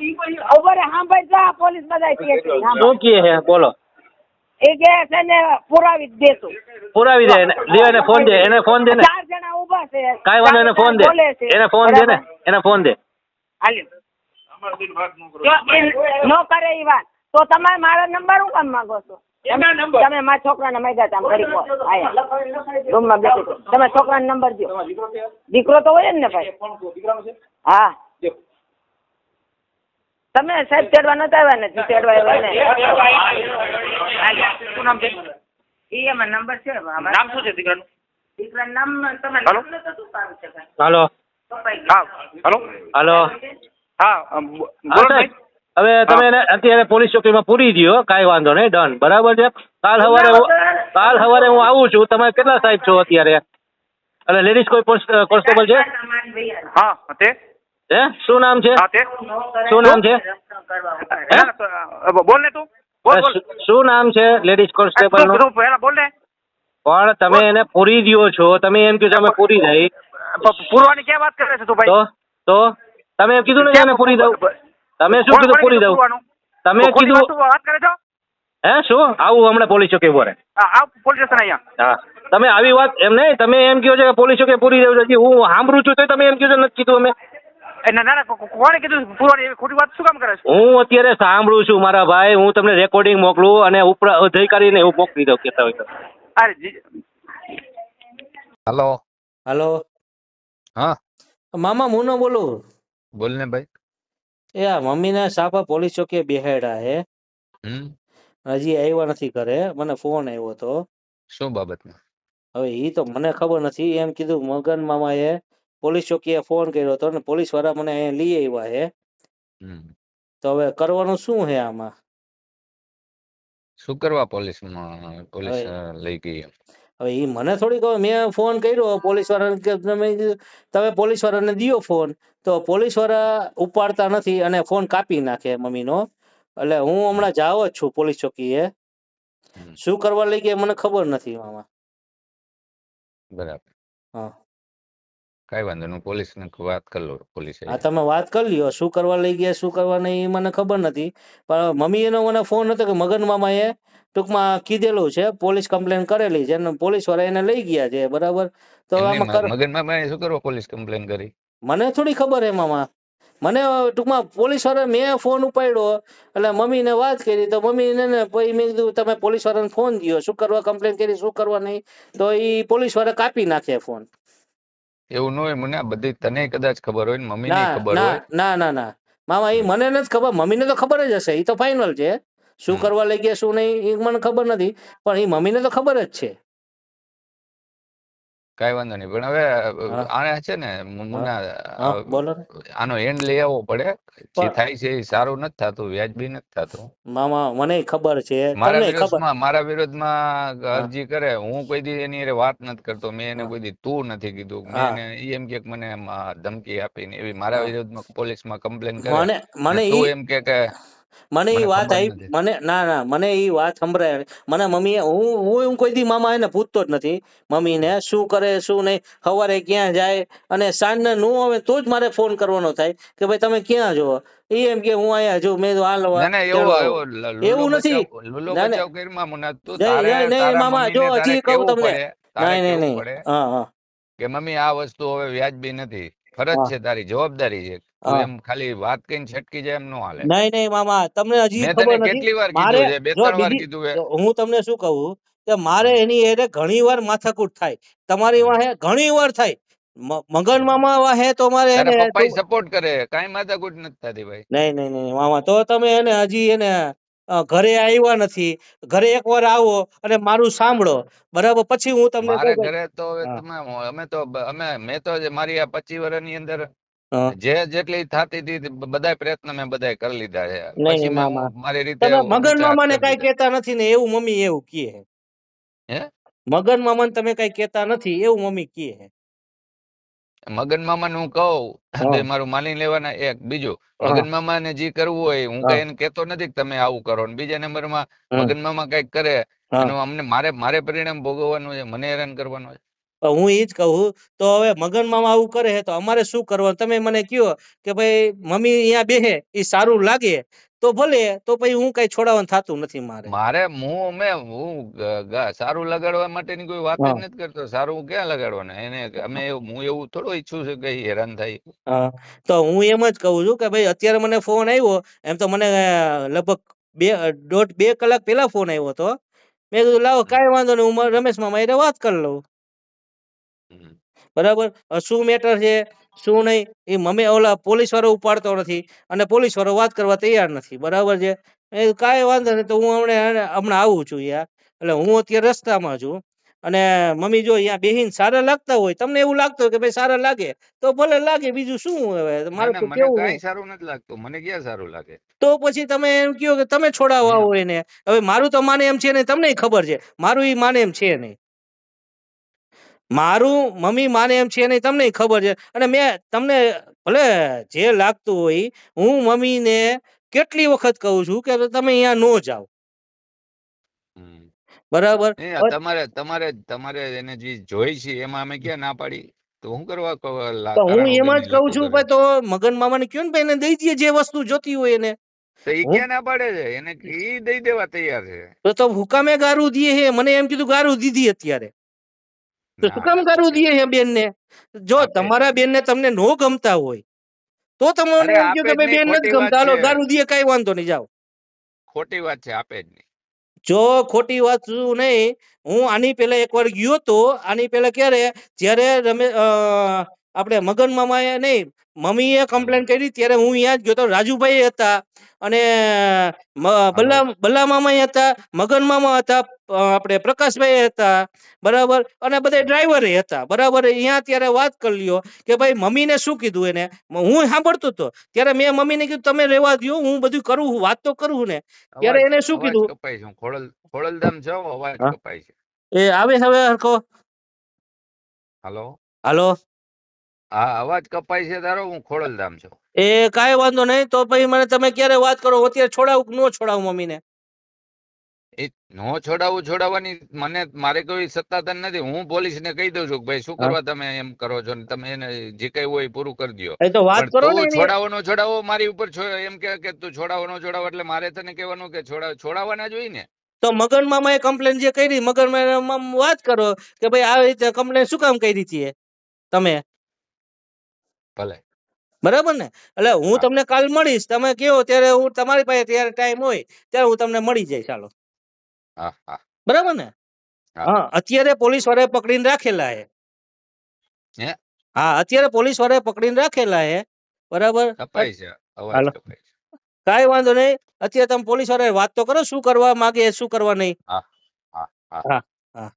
ઊભો રે સાંભળ જા પોલીસ બધા શું છે? બોલો. એ કે છે ને પુરાવી દેશું પુરાવી દે એને ફોન દે એને ફોન દે ને. ચાર જણા ઊભા છે. કાંઈ વાંધો એને ફોન દે. એને ફોન દે ને એને ફોન દે. હાલ્યો. જો કરે એ વાત. તો તમે મારો નંબર હું કામ માંગો છો? તમે મારા છોકરાને માંગ્યા હતા વાર. આયા રૂમમાં બેસી. તમે છોકરાનો નંબર દો દીકરો તો હોય ને ભાઈ. હા. તમે સાહેબ તેડવા નતા આવ્યા ને? તેડવા આવ્યા ને? શું નામ છે? ઈ એમાં નંબર છે નામ શું છે દીકરાનું? દીકરાનું નામ તમે હાલો? નામ નતું શું કામ છે હાલો? હા હલો? હાલો? હા બોલો હવે તમે એને અત્યારે પોલીસ ચોકીમાં પૂરી દ્યો કાંઈ વાંધો નહીં ડન. બરાબર છે? કાલ સવારે કાલ સવારે હું આવું છું. તમે કેટલા સાહેબ છો અત્યારે? અને લેડીઝ કોઈ પોસ્ટ- કોન્સ્ટેબલ છે. હા તે? હે? શું નામ છે? શું નામ છે? ઊભા બોલ ને તું. શું- નામ છે? લેડીઝ કોન્સ્ટેબલનું? પહેલા બોલ ને. પણ તમે એને પૂરી દો છો. તમે એમ કીધું અમે પૂરી દઈ. પૂરવાની ક્યાં વાત કરે છે તું ભાઈ? તો? તો? તમે એમ કીધું ને એને પૂરી દઉં. તમે શું કીધું પૂરી દઉં? તમે કીધું વાત કરે છો? હે શું? આવું હમણાં પોલીસ ચોકી હા, પોલીસ સ્ટેશન અહીંયા. હા. તમે આવી વાત એમ નહીં તમે એમ કહો છો કે પોલીસ ચોકી પૂરી દઉં છું? હું સાંભળું છું તો તમે એમ કહો છો નથી કીધું અમે. ના ના કોણે કીધું? પૂરવાની એવી ખોટી વાત શું કામ કરે છે? હું અત્યારે સાંભળું છું મારા ભાઈ હું તમને રેકોર્ડિંગ મોકલું અને ઉપર અધિકારીને એવું મોકલી દઉં કેતા હોય તો. અરે જી- હાલો. હાલો. હા. મામા મુનો બોલું? બોલ ને ભાઈ. એ આ મમ્મીને સાપા પોલીસ ચોકીએ બેહાડ્યા હે. હજી આવ્યા નથી ઘરે. મને ફોન આવ્યો હતો શું બાબતમાં? હવે એ તો મને ખબર નથી. એમ કીધું મગન મામાએ પોલીસ ચોકીએ ફોન કર્યો હતો ને પોલીસવાળા મને અહીંયા લઈ આવ્યા હે. તો હવે કરવાનું શું હે આમાં? શું કરવા પોલીસ પોલીસ લઈ ગઈ હવે એ મને થોડી ખબર મેં ફોન કર્યો પોલીસ વાળાને કે તમે તમે પોલીસ વાળાને દિયો ફોન. તો પોલીસવાળા ઉપાડતા નથી અને ફોન કાપી નાખે મમ્મીનો. એટલે હું હમણાં જાવ જ છું પોલીસ ચોકીએ. શું કરવા લઈ ગયા મને ખબર નથી મામા. બરાબર. હા. કઈ વાંધો નહીં પોલીસ ને વાત કરી લો પોલીસ હા તમે વાત કરી લ્યો શું કરવા લઈ ગયા શું કરવા નહીં મને ખબર નથી. પણ મમ્મી એનો મને ફોન હતો કે મગન મામાએ ટૂંકમાં કીધેલું છે પોલીસ કમ્પ્લેન કરેલી છે અને પોલીસવાળા એને લઈ ગયા છે બરાબર? તો આમાં મગન મામા શું કરવા પોલીસ કમ્પ્લેન કરી? મને થોડી ખબર હે મામા. મને ટૂંકમાં પોલીસવાળા મેં ફોન ઉપાડ્યો એટલે મમ્મીને વાત કરી તો મમ્મીને ને પછી મેં કીધું તમે પોલીસ વાળાને ફોન દ્યો શું કરવા કમ્પ્લેન કરી શું કરવા નહીં? તો એ પોલીસવાળા કાપી નાખે ફોન. એવું ન હોય મને આ બધી તને કદાચ ખબર હોય ને મમ્મી ને ના ખબર ના હોય. ના ના ના. મામા એ મને નથી ખબર. મમ્મીને તો ખબર જ હશે. એ તો ફાઇનલ છે. શું કરવા લઈ ગયા શું નહીં એ મને ખબર નથી. પણ એ મમ્મીને તો ખબર જ છે. કઈ વાંધો નહીં. પણ હવે આને છે ને મુના આનો એન્ડ લઈ આવવો પડે. જે થાય છે એ સારું નથી થતું વ્યાજબી નથી થતું. મામા મને ખબર છે. મારા વિરોધમાં મારા વિરોધમાં અરજી કરે હું કોઈ દી એની હારે વાત નથી કરતો. મેં એને કોઈ દી તું નથી કીધું. મેં એને એમ કે મને ધમકી આપીને એવી મારા વિરોધમાં પોલીસમાં કમ્પ્લેન કરે. મને મને તું એમ કે કે મને એ વાત આવી મને ના ના મને એ વાત સંભળાય મને મમ્મી હું હું હું કોઈ દી મામા એને પૂછતો જ નથી. મમ્મીને શું કરે શું નહીં સવારે ક્યાં જાય? અને સાંજના નું આવે તો જ મારે ફોન કરવાનો થાય કે ભાઈ તમે ક્યાં છો? એ એમ કે હું અહીંયા જો મેં હાલ એવો નથી. મામા, જો હજી કહું તમને. નહીં નહીં નહીં હા હા. કે મમ્મી આ વસ્તુ હવે વ્યાજબી નથી. ફરજ છે તારી જવાબદારી છે. એમ ખાલી વાત કઈ છટકી જાય એમ નો હાલે. નહીં નહીં મામા તમને હજી ખબર નથી. કેટલી વાર કીધું છે બે ત્રણ વાર કીધું છે. હું તમને શું કહું કે મારે એની એરે ઘણી વાર માથાકૂટ થાય. તમારી વાહે ઘણી વાર થાય. મગન મામા વાહે તો મારે એને પપ્પા સપોર્ટ કરે કાઈ માથાકૂટ નથી થતી ભાઈ. નહીં નહીં નહીં મામા તો તમે એને હજી એને ઘરે આવ્યા નથી. ઘરે એકવાર આવો અને મારું સાંભળો. બરાબર? પછી હું તમને ઘરે તો તમે અમે તો અમે મેં તો મારી આ પચીસ વર્ષની અંદર. જે જેટલી થતી હતી બધા પ્રયત્ન મેં બધા કરી લીધા છે પછી મારી રીતે મગન મામા ને મામાને કઈ. કહેતા નથી ને એવું મમ્મી એવું કહે હે? મગન મામાને તમે કઈ કહેતા નથી એવું મમ્મી કહે મગન મામાને હું કહું હા. મારું માની લેવાના એક બીજું. મગન મામાને જે કરવું હોય હું કઈ એને કહેતો નથી કે તમે આવું કરો ને બીજા નંબરમાં. મગન મામા કંઈક કરે હા. અમને મારે મારે પરિણામ ભોગવવાનું છે મને હેરાન કરવાનું છે હું એ જ કહું તો હવે મગન મામા આવું કરે તો અમારે શું કરવાનું? તમે મને કયો કે ભાઈ મમ્મી અહીંયા બેહે એ સારું લાગે. તો ભલે તો પછી હું કઈ છોડાવવાનું થતું નથી મારે. મારે હું અમે હું સારું લગાડવા માટેની કોઈ વાત જ નથી કરતો. સારું ક્યાં લગાડવાનું? એને અમે હું એવું થોડું ઈચ્છું છું કે હેરાન થાય. તો હું એમ જ કહું છું કે ભાઈ અત્યારે મને ફોન આવ્યો એમ તો મને લગભગ બે દોઢ બે કલાક પહેલા ફોન આવ્યો હતો. મેં કીધું લાવો કાંઈ વાંધો નહીં હું રમેશ મામા એને વાત કરી લઉં. બરાબર? શું મેટર છે? શું નહીં? એ મમ્મી ઓલા પોલીસ વાળો ઉપાડતો નથી અને પોલીસ વાળો વાત કરવા તૈયાર નથી. બરાબર છે? કાંઈ વાંધો નહીં તો હું હમણાં હમણાં આવું છું યાર. એટલે હું અત્યારે રસ્તામાં છું અને મમ્મી જો અહીંયા બેહીન સારા લાગતા હોય તમને એવું લાગતું હોય કે ભાઈ સારા લાગે તો ભલે લાગે બીજું શું હવે? મારે તો કેવું કાંઈ સારું નથી લાગતું. મને ક્યાં સારું લાગે? તો પછી તમે એમ કહો કે તમે છોડાવવા હોય ને. હવે મારું તો માને એમ છે ને તમને ખબર છે. મારું એ માને એમ છે નહીં. મારું મમ્મી માને એમ છે નહીં તમને ખબર છે. અને મેં તમને ભલે જે લાગતું હોય હું મમ્મીને કેટલી વખત કહું છું કે તમે અહીંયા નો જાઓ. બરાબર? તમારે તમારે તમારે એને જે જોઈ છે એમાં અમે ક્યાં ના પાડી? તો હું કરવા ક- હું એમાં જ કહું છું? ભાઈ તો મગન મામાને કયો ને એને દઈ દઈએ જે વસ્તુ જોતી હોય એને. તો ઈ ક્યાં ના પાડે છે? એને ઈ દઈ દેવા તૈયાર છે. તો તો હુકામે ગારું દીએ હે મને એમ કીધું ગારું દીધી અત્યારે. તો શું કામ કરવું ગારું દીએ બેન ને જો તમારા બેન. ને તમને નો ગમતા હોય તો તમને એમ કે ભાઈ બેન નથી ગમતા હાલો છે. ગારું દીએ કઈ વાંધો નહીં જાઓ. ખોટી વાત છે આપે જ નહીં. જો ખોટી વાત શું નહીં હું આની પહેલા એકવાર ગયો તો આની પહેલા ક્યારે? જ્યારે રમે અ, આપણે મગન મામાએ નહીં મમ્મીએ કમ્પ્લેન કરી ત્યારે હું અહીંયા જ ગયો તો રાજુભાઈ હતા અને બલ્લા બલ્લા મામા હતા મગન મામા હતા આપણે પ્રકાશભાઈ હતા બરાબર અને બધા ડ્રાઈવર હતા બરાબર અહીંયા ત્યારે વાત કરી લ્યો કે ભાઈ મમ્મીને શું કીધું એને? હું સાંભળતો હતો ત્યારે મેં મમ્મીને કીધું તમે રહેવા દ્યો હું બધું કરું વાત તો કરું ને. ત્યારે એને શું કીધું? ખોડલ ખોડલધામ જાઓ અવાજ કપાય છે. એ આવે હવે હરખો. હાલો? હાલો? હા અવાજ કપાય છે તારો હું ખોડલધામ છું. એ કાંઈ વાંધો નહીં તો પછી મને તમે ક્યારે વાત કરો? અત્યારે છોડાવું કે ન છોડાવું મમ્મીને? એ નો છોડાવું છોડાવવાની મને મારે કોઈ સત્તાધન નથી. હું પોલીસ ને કહી દઉં છું કે ભાઈ શું કરવા તમે એમ કરો છો ને તમે એને જે કઈ હોય પૂરું કરી દો એ તો વાત કરો ને છોડાવો નો છોડાવો મારી ઉપર એમ કે કે તું છોડાવો નો છોડાવો એટલે મારે તને કહેવાનું કે છોડા છોડાવવાના જ હોય ને. તો મગન મામાએ કમ્પ્લેન જે કરી મગન મામા વાત કરો કે ભાઈ આવી રીતે કમ્પ્લેન શું કામ કરી હતી તમે? ભલે. બરાબર ને? એટલે હું તમને કાલ મળીશ. તમે કયો ત્યારે હું તમારી પાસે ત્યારે ટાઈમ હોય ત્યારે હું તમને મળી જઈશ. ચાલો બરાબર ને? હા. અત્યારે પોલીસ વાળાએ પકડીને રાખેલા હે. હે? હા અત્યારે પોલીસ વાળાએ પકડીને રાખેલા હે. બરાબર? કાંઈ વાંધો નહીં. અત્યારે તમે પોલીસવાળા વાત તો કરો. શું કરવા માંગે શું કરવા નહીં? હા. હા હા.